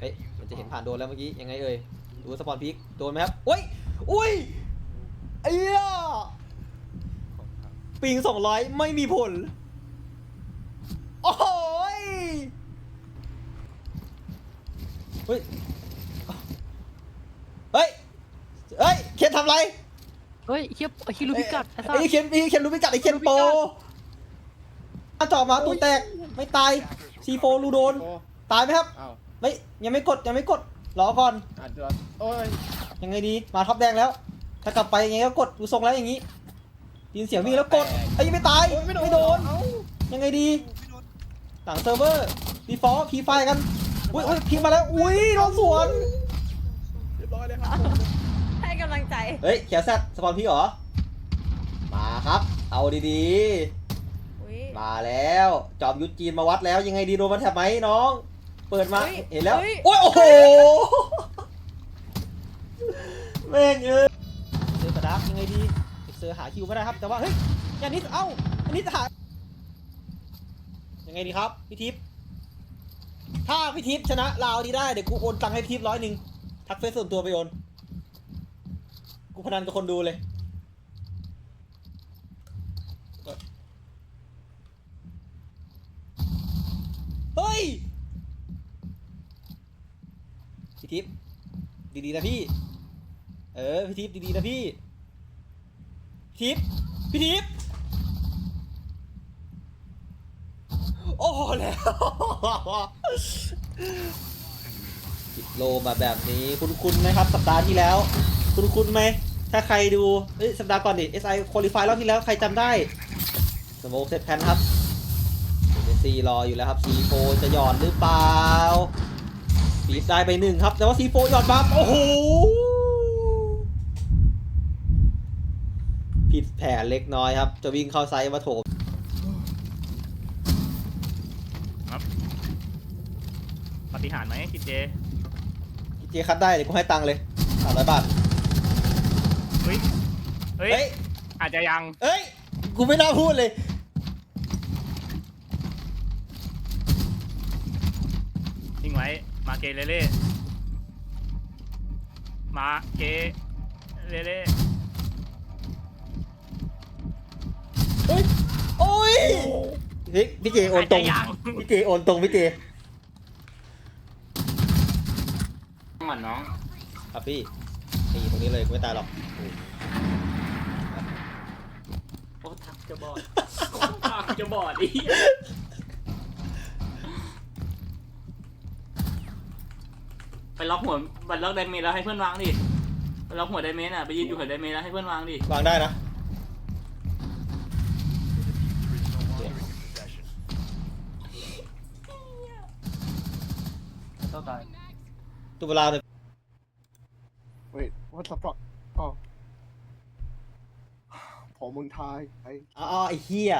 เฮ้ยมันจะเห็นผ่านโดนแล้วเมื่อกี้ยังไงเอ่ยดูสปอนพีคโดนไหมครับอุ้ยอุ้ยไอ้เหี้ยปิงสองร้อยไม่มีผล โอ้โหยเฮ้ยเฮ้ยเฮ้ยเคนทำไรเฮ้ยเฮียไอ้ฮิรุพิกัดไอ้สัสไอ้เคนไอ้เคนรู้พิกัดไอ้เคนโปถ้าเจาะมาตูแตกไม่ตายซีโฟลูโดนโอ้ตายไหมครับ อ้าวไม่ยังไม่กดยังไม่กดรอก่อนอาจจะโอ้ยยังไงดีมาท็อปแดงแล้ว ถ้ากลับไปยังไงก็กดดูทรงแล้วอย่างนี้ได้ยินเสียงวิ่งแล้วกดไอ้ยยังไม่ตายโอ้ยไม่โดนไม่โดนเอ้ายังไงดีต่างเซิร์ฟเวอร์ดีฟอลพีไฟกันอุ้ยอุ้ยพีมาแล้วอุ้ยโดนสวนเรียบร้อยเลยครับให้กำลังใจเฮ้ยเขียวแซดสปอนพี่เหรอมาครับ เอาดีอุ้ยๆมาแล้วจอมยุทธจีนมาวัดแล้วยังไงดีโดนมันแถบไหมน้อง เปิดมาเฮ้ยเห็นแล้วเฮ้ย โอ้ยโอ้โหแม่งเอ้ยเจอกระดักยังไงดีเซอร์หาคิวไม่ได้ครับ แต่ว่าเฮ้ยอย่างนี้เอ้าอันนี้หายังไงดีครับพี่ทิพย์ถ้าพี่ทิพย์ชนะลาวดีได้เดี๋ยวกูโอนตังค์ให้พี่ทิพย์ร้อยหนึ่งทักเฟซส่วนตัวไปโอนกูพนันกับคนดูเลย เฮ้ย พี่ทิพย์ดีๆนะพี่ เออพี่ทิพย์ดีๆนะพี่พีทิพย์พี่ทิพย์โอ้โหแล้วติดโลมาแบบนี้คุณคุณไหมครับ สัปดาห์ที่แล้ว คุณคุณไหม ถ้าใครดูเอ้ยสัปดาห์ก่อนดิ SI qualify รอบที่แล้วใครจำได้สโมกเซตแพนครับเอซีรออยู่แล้วครับ C4 จะหย่อดหรือเปล่า ปีสได้ไปหนึ่งครับ แต่ว่า C4 หยอดมาโอ้โห ผิดแผนเล็กน้อยครับ จะวิ่งเข้าไซส์มาโถมปฏิหารย์ไหมกิจเจ เจคัดได้เดี๋ยวกูให้ตังค์เลยสามร้อยบาท เฮ้ย เฮ้ย เฮ้ย อาจจะยัง เอ้ย กูไม่น่าพูดเลย นิ่งไว้ มาเกเรเล่มาเกเรเล่เฮ้ยโอ้ยเฮ้ยพี่เจโอนตรงาจจะยังพี่เจโอนตรงพี่เจหมันน้องครับพี่นี่ตรงนี้เลยกูไม่ตายหรอกโอ้ทักจะบอดโอ้ทักจะบอดอี ไปล็อกหัวบัตรล็อกไดเมจแล้วให้เพื่อนวางดิไปล็อกหัวไดเมจอะไปยืนอยู่หัวไดเมจแล้วให้เพื่อนวางดิวางได้นะ ต้องตายตัวเวลาเลยเฮ้ย what the fuck อ้าวผมมึงทายไอ้อ๋อไอ้เฮีย